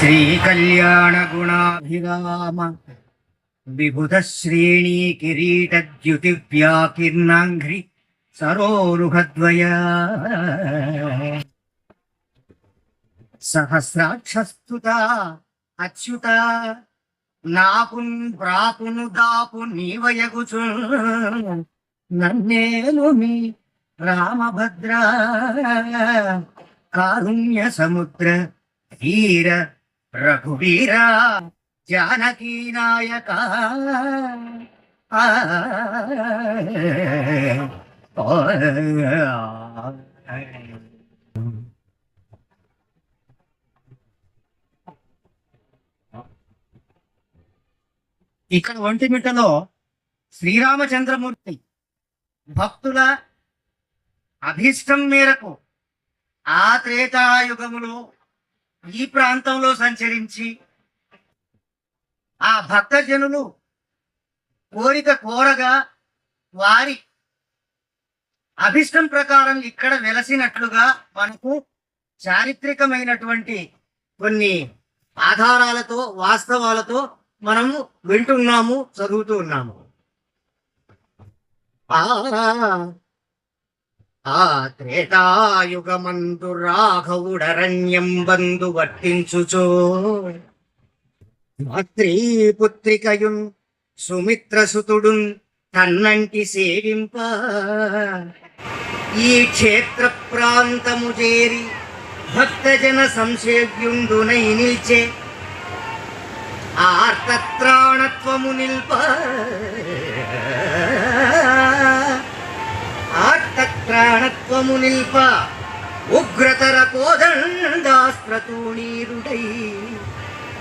శ్రీకళ్యాణగుణాభిరామ విబుధశ్రేణీ కిరీటద్యుతివ్యాకిర్నాంఘ్రి సరోరుహద్వయ సహస్రాక్షస్తుత అచ్యుత నాకున్ ప్రాకును దాపు నీవయగుచు నన్నేలు మీ రామభద్ర కారుణ్య సముద్ర ధీర రఘువీరా జానకీ నాయక. ఆ, ఇక్కడ ఒంటిమిట్టలో శ్రీరామచంద్రమూర్తి భక్తుల అభీష్టం మేరకు ఆ త్రేతాయుగములో ఈ ప్రాంతంలో సంచరించి ఆ భక్తజనులు కోరిక కోరగా వారి అభిష్టం ప్రకారం ఇక్కడ వెలసినట్లుగా మనకు చారిత్రకమైనటువంటి కొన్ని ఆధారాలతో వాస్తవాలతో మనము వింటున్నాము చదువుతూ ఉన్నాము. ఆ త్రేతాయుగమందు రాఘవుడరణ్యం బందు వర్తించుచో మాతృపుత్రికయున్ సుమిత్రసుతుడున్ తన్నంటి సేవింప. ఈ క్షేత్ర ప్రాంతము చేరి భక్తజన సంసేవ్యుండునై నిల్చే. ఆర్తత్రాణత్వము నిల్ప. ప్రాణత్వము నిల్ప ఉగ్రతర కోదండాస్త్రతూణీరుడై.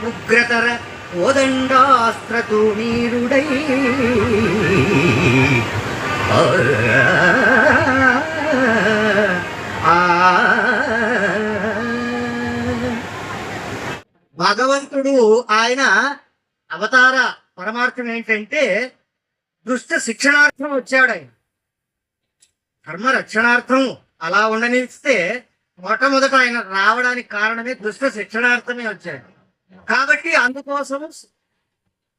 ఉగ్రతర కోదండాస్త్రతూణీరుడై. ఆ. భగవంతుడు ఆయన అవతార పరమార్థం ఏంటంటే దుష్ట శిక్షణార్థం వచ్చాడు ఆయన. ధర్మ రక్షణార్థం అలా ఉండనిస్తే మొట్టమొదట ఆయన రావడానికి కారణమే దుష్ట శిక్షణార్థమే వచ్చాడు. కాబట్టి అందుకోసం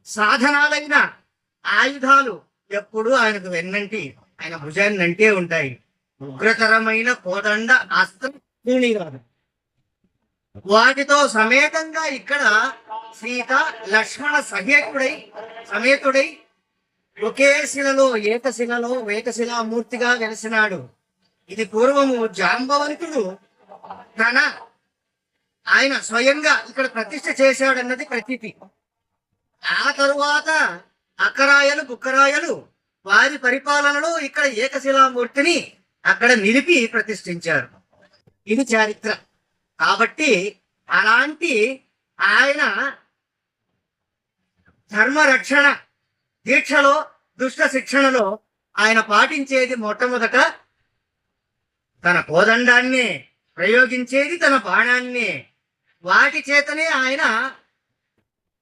సాధనాలైన ఆయుధాలు ఎప్పుడు ఆయనకు వెన్నంటి ఆయన భుజాన్ని అంటే ఉంటాయి. ఉగ్రతరమైన కోదండ అస్త్రం కాదు వాటితో సమేతంగా ఇక్కడ సీత లక్ష్మణ సహేతుడై సమేతుడై ఒకే శిలలో ఏకశిలలో మూర్తిగా వెలసినాడు. ఇది పూర్వము జాంబవంతుడు తన ఆయన స్వయంగా ఇక్కడ ప్రతిష్ఠ చేశాడన్నది ప్రతీతి. ఆ తరువాత అక్కరాయలు బుక్కరాయలు వారి పరిపాలనలో ఇక్కడ ఏకశిలామూర్తిని అక్కడ నిలిపి ప్రతిష్ఠించారు. ఇది చారిత్ర. కాబట్టి అలాంటి ఆయన ధర్మరక్షణ దీక్షలో దుష్ట శిక్షణలో ఆయన పాటించేది మొట్టమొదట తన కోదండాన్ని ప్రయోగించేది తన బాణాన్ని. వాటి చేతనే ఆయన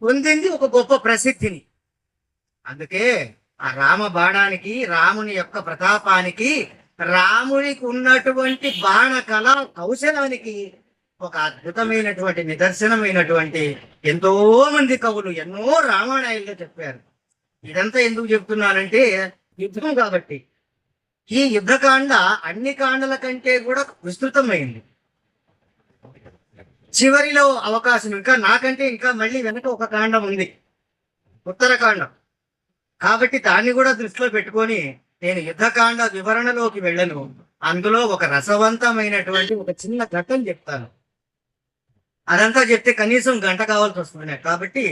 పొందింది ఒక గొప్ప ప్రసిద్ధిని. అందుకే ఆ రామ బాణానికి రాముని యొక్క ప్రతాపానికి రామునికి ఉన్నటువంటి బాణ కళ కౌశలానికి ఒక అద్భుతమైనటువంటి నిదర్శనమైనటువంటి ఎంతో మంది కవులు ఎన్నో రామాయణాల్లో చెప్పారు. ఇదంతా ఎందుకు చెప్తున్నానంటే యుద్ధం కాబట్టి. ఈ యుద్ధకాండ అన్ని కాండల కంటే కూడా విస్తృతమైంది. చివరిలో అవకాశం ఇంకా నాకంటే ఇంకా మళ్ళీ వెనక ఒక కాండం ఉంది. ఉత్తరకాండం కాబట్టి దాన్ని కూడా దృష్టిలో పెట్టుకొని నేను యుద్ధకాండ వివరణలోకి వెళ్ళను. అందులో ఒక రసవంతమైనటువంటి ఒక చిన్న ఘట్టం చెప్తాను. అదంతా చెప్తే కనీసం గంట కావాల్సి వస్తుంది కాబట్టి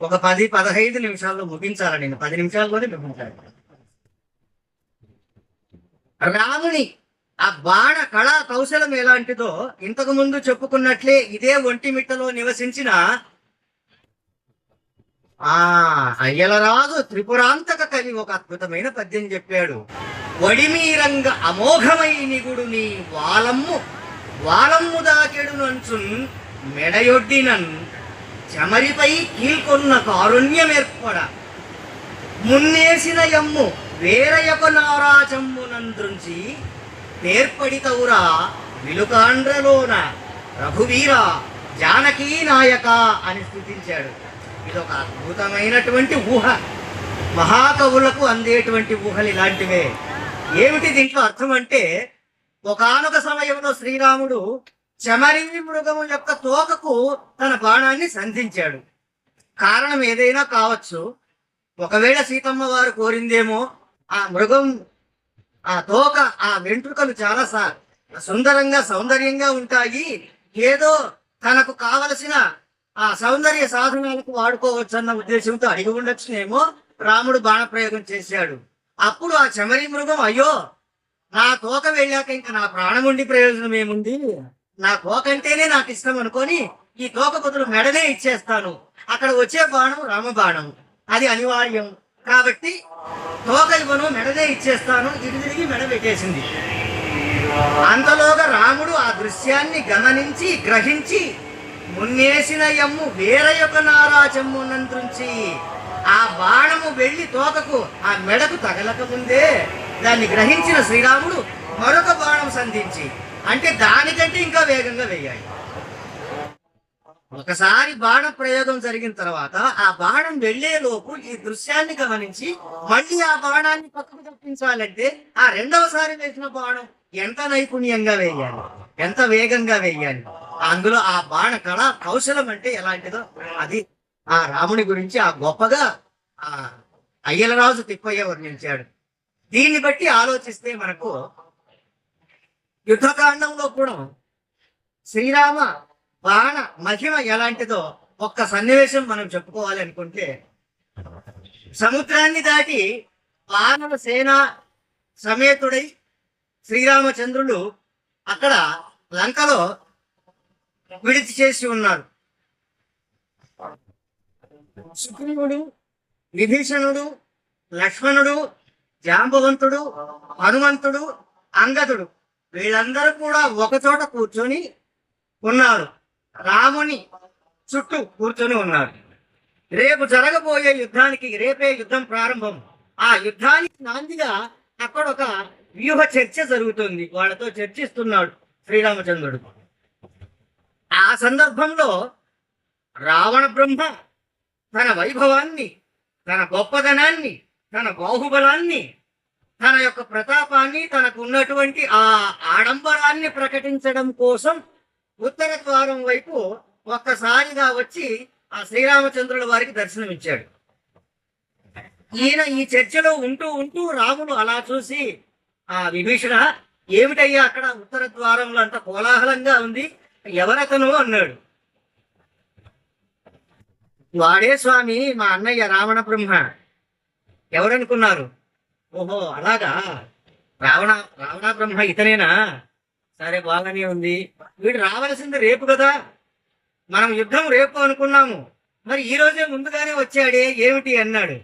ఒక పది పదహైదు నిమిషాల్లో ముగించాలి నేను? పది నిమిషాల్లోనే ముగించాలి రాముని ఆ బాణ కళా కౌశలం ఎలాంటిదో ఇంతకు ముందు చెప్పుకున్నట్లే ఇదే ఒంటిమిట్టలో నివసించిన ఆ అయ్యలరాజు త్రిపురాంతక కవి ఒక అద్భుతమైన పద్యం చెప్పాడు. వడిమీరంగ అమోఘమై నిగుడు నీ వాలమ్ము వాలమ్ము దాకెడు నంచున్ మెడయొడ్డినన్ చమరిపై కీల్కొన్న కారుణ్యమేర్పడ. మున్నేసిన యమ్ము వేరయొక నారాచమ్మునంద్రుంచి పేర్పడితవురా విలుకాండ్రలోన రఘువీర జానకీ నాయక అని స్థుతించాడు. ఇది ఒక అద్భుతమైనటువంటి ఊహ. మహాకవులకు అందేటువంటి ఊహలు ఇలాంటివే. ఏమిటి దీంట్లో అర్థం అంటే ఒకానొక సమయంలో శ్రీరాముడు చమరి మృగము యొక్క తోకకు తన బాణాన్ని సంధించాడు. కారణం ఏదైనా కావచ్చు. ఒకవేళ సీతమ్మ వారు కోరిందేమో ఆ మృగం ఆ తోక ఆ వెంట్రుకలు చాలా సా- సుందరంగా సౌందర్యంగా ఉంటాయి. ఏదో తనకు కావలసిన ఆ సౌందర్య సాధనాలకు వాడుకోవచ్చు అన్న ఉద్దేశంతో అడిగి ఉండొచ్చునేమో రాముడు బాణప్రయోగం చేశాడు. అప్పుడు ఆ చమరి మృగం అయ్యో నా తోక వెళ్ళాక ఇంకా నా ప్రాణం ఉండి ప్రయోజనం ఏముంది నా తోక అంటేనే నాకు ఇష్టం అనుకొని ఈ తోక కుదురు మెడనే ఇచ్చేస్తాను. అక్కడ వచ్చే బాణం రామ బాణం. అది అనివార్యం. కాబట్టి తోక ఇవ్వను మెడనే ఇచ్చేస్తాను. ఇది తిరిగి మెడ పెట్టేసింది. అంతలోగా రాముడు ఆ దృశ్యాన్ని గమనించి గ్రహించి మున్నేసిన ఎమ్ము వేర యొక్క నారాచమ్మునంత్రుంచి ఆ బాణము వెళ్ళి తోకకు ఆ మెడకు తగలక ముందే దాన్ని గ్రహించిన శ్రీరాముడు మరొక బాణం సంధించి అంటే దానికంటే ఇంకా వేగంగా వేయాలి. ఒకసారి బాణ ప్రయోగం జరిగిన తర్వాత ఆ బాణం వెళ్ళేలోపు ఈ దృశ్యాన్ని గమనించి మళ్ళీ ఆ బాణాన్ని పక్కకు తప్పించాలంటే ఆ రెండవసారి వేసిన బాణం ఎంత నైపుణ్యంగా వేయాలి? ఎంత వేగంగా వేయాలి? అందులో ఆ బాణ కళ కౌశలం అంటే ఎలాంటిదో అది ఆ రాముని గురించి ఆ గొప్పగా ఆ అయ్యలరాజు తిప్పయ్య వర్ణించాడు. దీన్ని బట్టి ఆలోచిస్తే మనకు యుద్ధకాండంలో కూడా శ్రీరామ బాణ మహిమ ఎలాంటిదో ఒక్క సన్నివేశం మనం చెప్పుకోవాలి అనుకుంటే సముద్రాన్ని దాటి వానర సేన సమేతుడై శ్రీరామచంద్రులు అక్కడ లంకలో విడిచి చేసి ఉన్నారు సుగ్రీవుడు విభీషణుడు లక్ష్మణుడు జాంబవంతుడు హనుమంతుడు అంగదుడు. వీళ్ళందరూ కూడా ఒకచోట కూర్చొని ఉన్నారు. రాముని చుట్టూ కూర్చొని ఉన్నారు. రేపు జరగబోయే యుద్ధానికి రేపే యుద్ధం ప్రారంభం. ఆ యుద్ధానికి నాందిగా అక్కడ ఒక వ్యూహ చర్చ జరుగుతుంది. వాళ్ళతో చర్చిస్తున్నాడు శ్రీరామచంద్రుడు. ఆ సందర్భంలో రావణ బ్రహ్మ తన వైభవాన్ని తన గొప్పదనాన్ని తన బాహుబలాన్ని తన యొక్క ప్రతాపాన్ని తనకు ఉన్నటువంటి ఆ ఆడంబరాన్ని ప్రకటించడం కోసం ఉత్తర ద్వారం వైపు ఒక్కసారిగా వచ్చి ఆ శ్రీరామచంద్రుల వారికి దర్శనమిచ్చాడు. ఈయన ఈ చర్చలో ఉంటూ ఉంటూ రాముడు అలా చూసి ఆ విభీషణ ఏమిటయ్యా అక్కడ ఉత్తర ద్వారంలో అంత కోలాహలంగా ఉంది? ఎవరతను? అన్నాడు. వాడే స్వామి మా అన్నయ్య రావణ బ్రహ్మ ఎవరనుకున్నారు? ఓహో అలాగా? రావణ రావణ బ్రహ్మ ఇతనేనా? సరే బాగానే ఉంది. వీడు రావలసింది రేపు కదా. మనం యుద్ధం రేపు అనుకున్నాము. మరి ఈ రోజే ముందుగానే వచ్చాడే ఏమిటి అన్నాడు.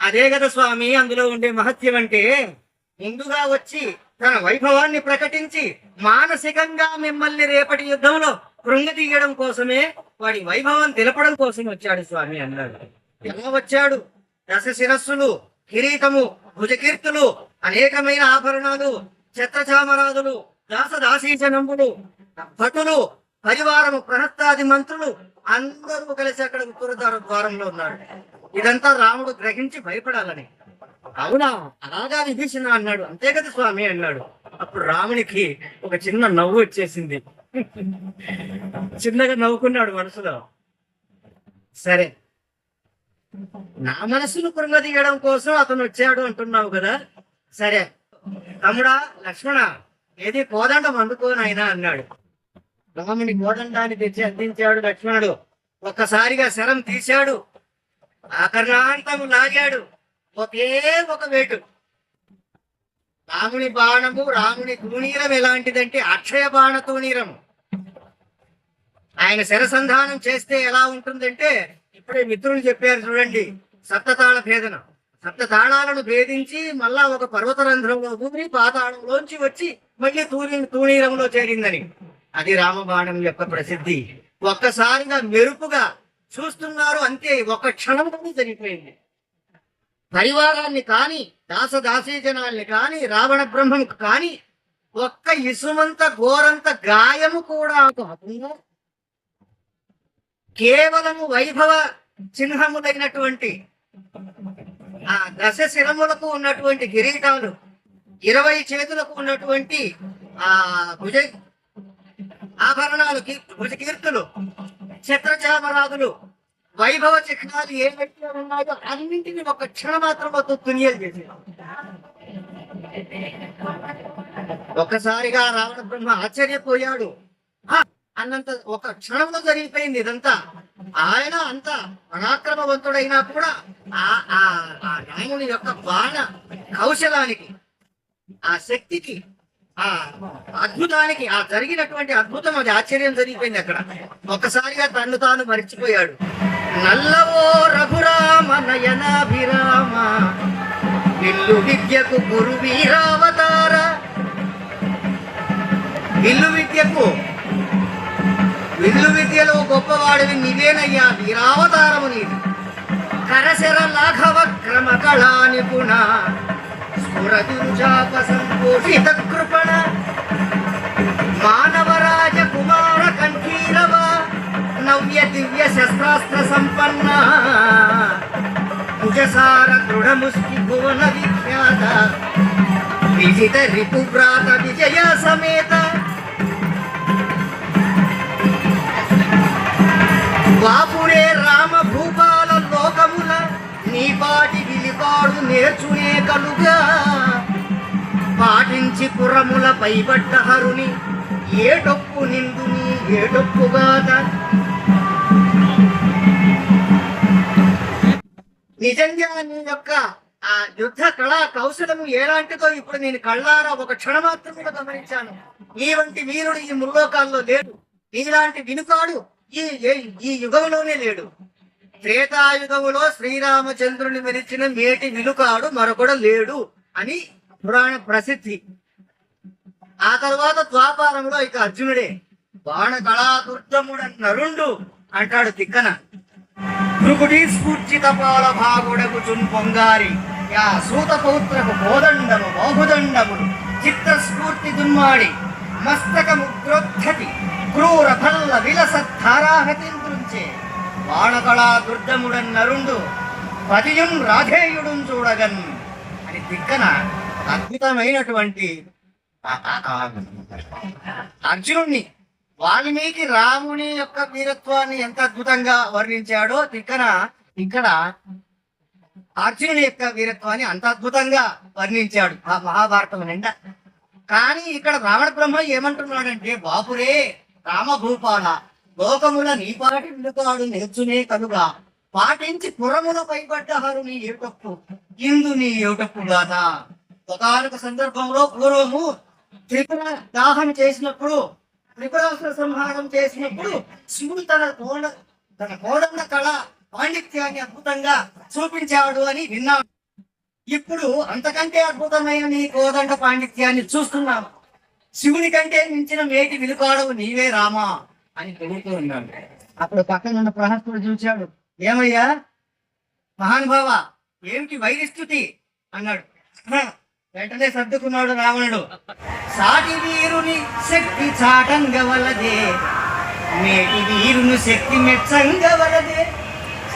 అదే కదా స్వామి అందులో ఉండే మహత్యం అంటే ముందుగా వచ్చి తన వైభవాన్ని ప్రకటించి మానసికంగా మిమ్మల్ని రేపటి యుద్ధంలో కృంగతీయడం కోసమే వాడి వైభవం తెలపడం కోసం వచ్చాడు స్వామి అన్నాడు. ఎలా వచ్చాడు? దశ శిరస్సులు కిరీటము భుజకీర్తులు అనేకమైన ఆభరణాలు ఛత్రచామరాదులు దాసదాసీజనంబులు భటులు పరివారము ప్రహస్తాది మంత్రులు అందరూ కలిసి అక్కడ ఉత్తరధార ద్వారంలో ఉన్నారు. ఇదంతా రాముడు గ్రహించి భయపడాలని. అవునా? అలాగా విభీషణ అన్నాడు. అంతే కదా స్వామి అన్నాడు. అప్పుడు రామునికి ఒక చిన్న నవ్వు వచ్చేసింది. చిన్నగా నవ్వుకున్నాడు మనసులో. సరే. నా మనసును కృంగదీయడం కోసం అతను వచ్చాడు అంటున్నావు కదా? సరే. తమ్ముడా లక్ష్మణ ఏది కోదండం అందుకోనైనా అన్నాడు. రాముని కోదండాన్ని తెచ్చి అందించాడు లక్ష్మణుడు. ఒక్కసారిగా శరం తీశాడు. ఆకర్ణాంతము లాగాడు. ఒకే ఒక వేటు. రాముని బాణము రాముని తూనీరం ఎలాంటిదంటే అక్షయ బాణ తూనీరము ఆయన శరసంధానం చేస్తే ఎలా ఉంటుందంటే ఇప్పుడే మిత్రులు చెప్పారు చూడండి సప్తతాళ భేదనం. సప్తతాళాలను భేదించి మళ్ళా ఒక పర్వత రంధ్రంలో దూరి పాతాళంలోంచి వచ్చి మళ్ళీ తూరి తూణీరంలో చేరిందని. అది రామబాణం యొక్క ప్రసిద్ధి. ఒక్కసారిగా మెరుపుగా చూస్తున్నారు అంతే ఒక క్షణంలోనే జరిగిపోయింది పరివారాన్ని కాని దాస దాసీజనాల్ని కాని రావణ బ్రహ్మం కాని ఒక్క ఇసుమంత ఘోరంత గాయము కూడా ఒక కేవలము వైభవ చిహ్నములైనటువంటి ఆ దశ శిరములకు ఉన్నటువంటి కిరీటాలు ఇరవై చేతులకు ఉన్నటువంటి ఆ భుజ ఆభరణాలు భుజ కీర్తులు ఛత్రచామరాదులు వైభవ చిహ్నాలు ఏవైతే ఉన్నాయో అన్నింటిని ఒక క్షణ మాత్రంలో తునియలు చేసి ఒకసారిగా రావణ బ్రహ్మ ఆశ్చర్యపోయాడు. అన్నంత ఒక క్షణంలో జరిగిపోయింది ఇదంతా. ఆయన అంత పరాక్రమవంతుడైనా కూడా ఆ ఆ ఆ రాముని యొక్క బాణ కౌశలానికి ఆ శక్తికి ఆ అద్భుతానికి ఆ జరిగినటువంటి అద్భుతం అది ఆశ్చర్యం జరిగిపోయింది అక్కడ. ఒక్కసారిగా తను తాను మరిచిపోయాడు. నల్లవో రఘురామ నయనాభిరామ ఇల్లు విద్యకు గురు వీరావతార ఇల్లు విద్యకు విల్లు విద్యలో గొప్పవాడివి నీవేనయ్యా వీరావతారము నీది కరశర లాఘవ క్రమ కళా నిపుణ స్ఫురదుజాప సంపోషిత కృపణ మానవరాజ కుమార కంఠీరవ నవ్య దివ్య శస్త్రాస్త్ర సంపన్న కుజసార దృఢముష్టి భువన విఖ్యాత విజిత రిపువ్రాత విజయ సమేత బాపుడే రామ భూపాల లోకముల నీపాటి విలిపాడు నేర్చునే కలుగా. పాటించి పురముల పైబడ్డ హరుని ఏటొప్పు నిందుని ఏటొప్పుగాత నిజంగా నీ యొక్క ఆ యుద్ధ కళా కౌశలము ఎలాంటిదో ఇప్పుడు నేను కళ్ళారా ఒక క్షణ కూడా గమనించాను. ఈ వంటి వీరుడు ఈ ముల్లోకాల్లో లేడు. ఇలాంటి వినుకాడు ఈ ఏ- ఈ యుగంలోనే లేడు. త్రేతాయుగములో శ్రీరామచంద్రుని మెరిచిన మేటి విలుకాడు మరొకడు లేడు అని పురాణ ప్రసిద్ధి. ఆ తర్వాత ద్వాపారంలో ఇక అర్జునుడే బాణ కళాదుర్గముడ నరుండు అంటాడు తిక్కన. భృగుడి స్ఫూర్చిత పాల భాగుడకు చున్ పొంగారి. యా సూత పౌత్రకు బోదండము బాహుదండములు చిత్త స్ఫూర్తి దుమ్మాడి మస్తక ముగ్రోద్ధతి క్రూర ఫల్ల విలస ధారాహతి గురించే బాణకళా దుర్గముడన్ నరుండు పతియుం రాధేయుడుం చూడగన్ అని దిక్కన అద్భుతమైనటువంటి అర్జునుణ్ణి వాల్మీకి రాముని యొక్క వీరత్వాన్ని ఎంత అద్భుతంగా వర్ణించాడో తిక్కన ఇక్కడ అర్జునుని యొక్క వీరత్వాన్ని అంత అద్భుతంగా వర్ణించాడు ఆ మహాభారతం నిండా. కానీ ఇక్కడ రావణ బ్రహ్మ ఏమంటున్నాడంటే బాపురే రామభూపాల లోకముల నీపాటి విలుకాడు నేర్చునే కనుగా పాటించి పురముల పైబడ్డ హరుని ఏటప్పు ఇందు నీ ఏటప్పు గాథ ఒకనొక సందర్భంలో పూర్వము త్రిపుర దాహం చేసినప్పుడు త్రిపురాసుర సంహారం చేసినప్పుడు శివుడు తన కోడ తన కోడన్న కళ పాండిత్యాన్ని అద్భుతంగా చూపించాడు అని విన్నాడు ఇప్పుడు అంతకంటే అద్భుతమైన నీ కోదండ పాండిత్యాన్ని చూస్తున్నాము శివుని కంటే మించిన మేటి విలుకాడవు నీవే రామా అని పెరుగుతూ ఉన్నాడు. అప్పుడు పక్కన ఉన్న ప్రహస్తుడు చూశాడు. ఏమయ్యా? మహానుభావ ఏమిటి వైరిస్తుతి? అన్నాడు. వెంటనే సర్దుకున్నాడు రావణుడు. సాటి వీరుని శక్తి చాటంగవలదే మేటి వీరుని శక్తి మెచ్చంగవలదే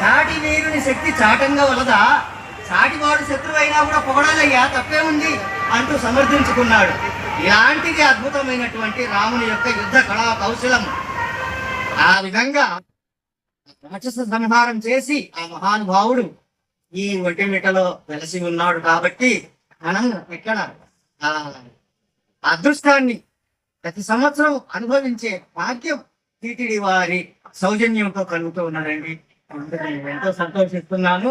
సాటి వీరుని శక్తి చాటంగా వలదా? సాటివాడు శత్రువైనా కూడా పొగడాలయ్యా తప్పే ఉంది అంటూ సమర్థించుకున్నాడు. ఇలాంటిది అద్భుతమైనటువంటి రాముని యొక్క యుద్ధ కళా కౌశలం. ఆ విధంగా రాక్షస సంహారం చేసి ఆ మహానుభావుడు ఈ ఒటిమిటలో వెలసి ఉన్నాడు కాబట్టి మనం ఇక్కడ ఆ అదృష్టాన్ని ప్రతి సంవత్సరం అనుభవించే భాగ్యం టీటీడీ వారి సౌజన్యంతో కలుగుతూ ఉన్నారండి ఎంతో సంతోషిస్తున్నాను.